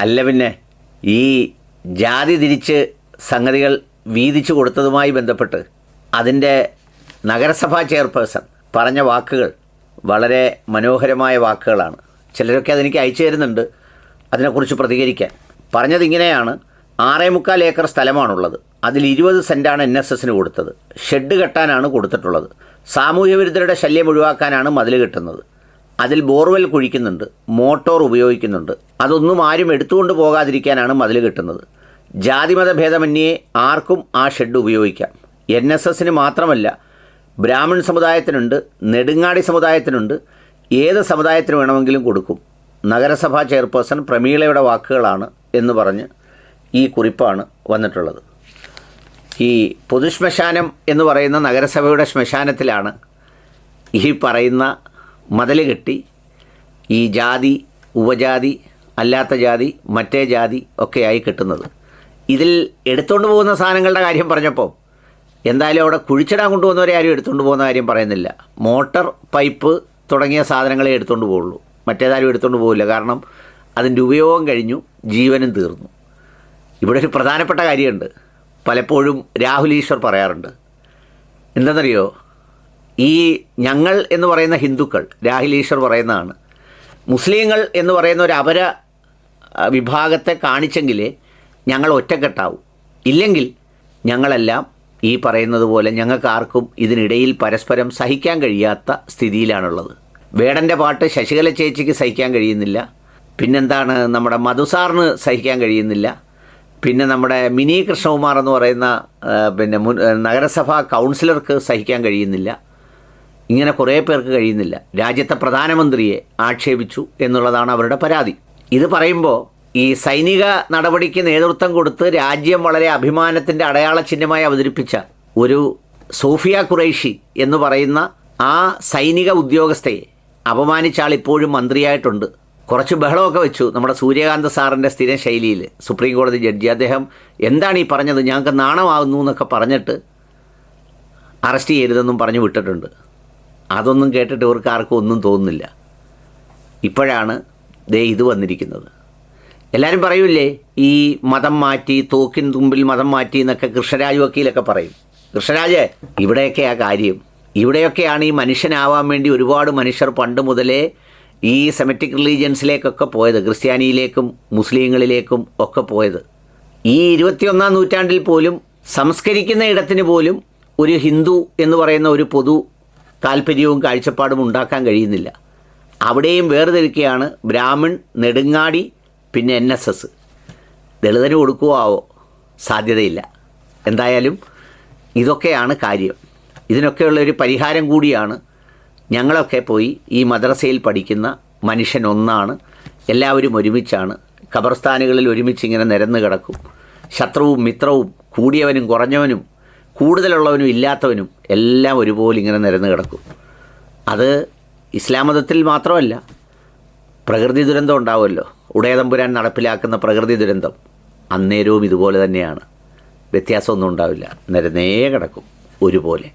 അല്ല പിന്നെ ഈ ജാതി തിരിച്ച് സംഗതികൾ വീതിച്ചു കൊടുത്തതുമായി ബന്ധപ്പെട്ട് അതിന്റെ നഗരസഭാ ചെയർപേഴ്സൺ പറഞ്ഞ വാക്കുകൾ വളരെ മനോഹരമായ വാക്കുകളാണ്. ചിലരൊക്കെ അതെനിക്ക് അയച്ചു തരുന്നുണ്ട് അതിനെക്കുറിച്ച് പ്രതികരിക്കാൻ. പറഞ്ഞത് ഇങ്ങനെയാണ് ആറേ മുക്കാൽ ഏക്കർ സ്ഥലമാണുള്ളത്. അതിൽ ഇരുപത് സെന്റാണ് എൻ എസ് എസിന് കൊടുത്തത്. ഷെഡ് കെട്ടാനാണ് കൊടുത്തിട്ടുള്ളത്. സാമൂഹ്യ വിരുദ്ധരുടെ ശല്യം ഒഴിവാക്കാനാണ് മതിൽ കെട്ടുന്നത്. അതിൽ ബോർവെൽ കുഴിക്കുന്നുണ്ട് മോട്ടോർ ഉപയോഗിക്കുന്നുണ്ട്. അതൊന്നും ആരും എടുത്തുകൊണ്ട് പോകാതിരിക്കാനാണ് മതിൽ കെട്ടുന്നത്. ജാതിമത ഭേദമന്യേ ആർക്കും ആ ഷെഡ് ഉപയോഗിക്കാം. എൻ എസ് എസിന് മാത്രമല്ല ബ്രാഹ്മൺ സമുദായത്തിനുണ്ട് നെടുങ്ങാടി സമുദായത്തിനുണ്ട് ഏത് സമുദായത്തിന് വേണമെങ്കിലും കൊടുക്കും. നഗരസഭാ ചെയർപേഴ്സൺ പ്രമീളയുടെ വാക്കുകളാണ് എന്ന് പറഞ്ഞ് ഈ കുറിപ്പാണ് വന്നിട്ടുള്ളത്. ഈ പൊതുശ്മശാനം എന്ന് പറയുന്ന നഗരസഭയുടെ ശ്മശാനത്തിലാണ് ഈ പറയുന്ന മതിൽ കെട്ടി ഈ ജാതി ഉപജാതി അല്ലാത്ത ജാതി മറ്റേ ജാതി ഒക്കെയായി കെട്ടുന്നത്. ഇതിൽ എടുത്തുകൊണ്ട് പോകുന്ന സാധനങ്ങളുടെ കാര്യം പറഞ്ഞപ്പോൾ എന്തായാലും അവിടെ കുഴിച്ചിടാൻ കൊണ്ടുപോകുന്നവരെ ആരും എടുത്തുകൊണ്ട് പോകുന്ന കാര്യം പറയുന്നില്ല. മോട്ടർ പൈപ്പ് തുടങ്ങിയ സാധനങ്ങളെ എടുത്തുകൊണ്ട് പോകുള്ളൂ. മറ്റേതാരും എടുത്തുകൊണ്ട് പോകില്ല കാരണം അതിന്റെ ഉപയോഗം കഴിഞ്ഞു ജീവനും തീർന്നു. ഇവിടെ ഒരു പ്രധാനപ്പെട്ട കാര്യമുണ്ട്. പലപ്പോഴും രാഹുൽ ഈശ്വർ പറയാറുണ്ട്. എന്തെന്നറിയോ? ഈ ഞങ്ങൾ എന്ന് പറയുന്ന ഹിന്ദുക്കൾ രാഹുൽ ഈശ്വർ പറയുന്നതാണ് മുസ്ലിങ്ങൾ എന്ന് പറയുന്ന ഒരു അപര വിഭാഗത്തെ കാണിച്ചെങ്കിലേ ഞങ്ങൾ ഒറ്റക്കെട്ടാവും. ഇല്ലെങ്കിൽ ഞങ്ങളെല്ലാം ഈ പറയുന്നത് പോലെ ഞങ്ങൾക്ക് ആർക്കും ഇതിനിടയിൽ പരസ്പരം സഹിക്കാൻ കഴിയാത്ത സ്ഥിതിയിലാണുള്ളത്. വേടന്റെ പാട്ട് ശശികല ചേച്ചിക്ക് സഹിക്കാൻ കഴിയുന്നില്ല. പിന്നെന്താണ് നമ്മുടെ മധുസാറിന് സഹിക്കാൻ കഴിയുന്നില്ല. പിന്നെ നമ്മുടെ മിനി കൃഷ്ണകുമാർ എന്ന് പറയുന്ന പിന്നെ മുൻ നഗരസഭാ കൗൺസിലർക്ക് സഹിക്കാൻ കഴിയുന്നില്ല. ഇങ്ങനെ കുറേ പേർക്ക് കഴിയുന്നില്ല. രാജ്യത്തെ പ്രധാനമന്ത്രിയെ ആക്ഷേപിച്ചു എന്നുള്ളതാണ് അവരുടെ പരാതി. ഇത് പറയുമ്പോൾ ഈ സൈനിക നടപടിക്ക് നേതൃത്വം കൊടുത്ത് രാജ്യം വളരെ അഭിമാനത്തിന്റെ അടയാള ചിഹ്നമായി അവതരിപ്പിച്ച ഒരു സോഫിയ ഖുറൈഷി എന്ന് പറയുന്ന ആ സൈനിക ഉദ്യോഗസ്ഥയെ അപമാനിച്ച ആൾ ഇപ്പോഴും മന്ത്രിയായിട്ടുണ്ട്. കുറച്ച് ബഹളമൊക്കെ വെച്ചു നമ്മുടെ സൂര്യകാന്ത സാറിന്റെ സ്ഥിരം ശൈലിയിൽ. സുപ്രീം കോടതി ജഡ്ജി അദ്ദേഹം എന്താണ് ഈ പറഞ്ഞത്? ഞങ്ങൾക്ക് നാണമാകുന്നു എന്നൊക്കെ പറഞ്ഞിട്ട് അറസ്റ്റ് ചെയ്യരുതെന്നും പറഞ്ഞു വിട്ടിട്ടുണ്ട്. അതൊന്നും കേട്ടിട്ട് ഇവർക്ക് ആർക്കും ഒന്നും തോന്നുന്നില്ല. ഇപ്പോഴാണ് ദേ ഇത് വന്നിരിക്കുന്നത്. എല്ലാവരും പറയൂലേ ഈ മതം മാറ്റി തോക്കിൻ തുമ്പിൽ മതം മാറ്റി എന്നൊക്കെ കൃഷ്ണരാജ് വക്കീലൊക്കെ പറയും. കൃഷ്ണരാജ് ഇവിടെയൊക്കെ ആ കാര്യം. ഇവിടെയൊക്കെയാണ് ഈ മനുഷ്യനാവാൻ വേണ്ടി ഒരുപാട് മനുഷ്യർ പണ്ട് മുതലേ ഈ സെമറ്റിക് റിലീജിയൻസിലേക്കൊക്കെ പോയത് ക്രിസ്ത്യാനിയിലേക്കും മുസ്ലിങ്ങളിലേക്കും ഒക്കെ പോയത്. ഈ ഇരുപത്തിയൊന്നാം നൂറ്റാണ്ടിൽ പോലും സംസ്കരിക്കുന്ന ഇടത്തിന് പോലും ഒരു ഹിന്ദു എന്ന് പറയുന്ന ഒരു പൊതു താല്പര്യവും കാഴ്ചപ്പാടും ഉണ്ടാക്കാൻ കഴിയുന്നില്ല. അവിടെയും വേർതിരിക്കുകയാണ് ബ്രാഹ്മിൺ നെടുങ്ങാടി പിന്നെ എൻ എസ് എസ്. ദളിതന് കൊടുക്കുവോ സാധ്യതയില്ല. എന്തായാലും ഇതൊക്കെയാണ് കാര്യം. ഇതിനൊക്കെയുള്ള ഒരു പരിഹാരം കൂടിയാണ് ഞങ്ങളൊക്കെ പോയി ഈ മദ്രസയിൽ പഠിക്കുന്ന മനുഷ്യൻ ഒന്നാണ്. എല്ലാവരും ഒരുമിച്ചാണ്. ഖബർസ്ഥാനുകളിൽ ഒരുമിച്ച് ഇങ്ങനെ നിരന്ന് കിടക്കും. ശത്രുവും മിത്രവും കൂടിയവനും കുറഞ്ഞവനും കൂടുതലുള്ളവനും ഇല്ലാത്തവനും എല്ലാം ഒരുപോലെ ഇങ്ങനെ നിരന്ന് കിടക്കും. അത് ഇസ്ലാം മതത്തിൽ മാത്രമല്ല പ്രകൃതി ദുരന്തം ഉണ്ടാവുമല്ലോ. ഉടയതമ്പുരാൻ നടപ്പിലാക്കുന്ന പ്രകൃതി ദുരന്തം അന്നേരവും ഇതുപോലെ തന്നെയാണ്. വ്യത്യാസമൊന്നും ഉണ്ടാവില്ല. നിരന്നേ കിടക്കും ഒരുപോലെ.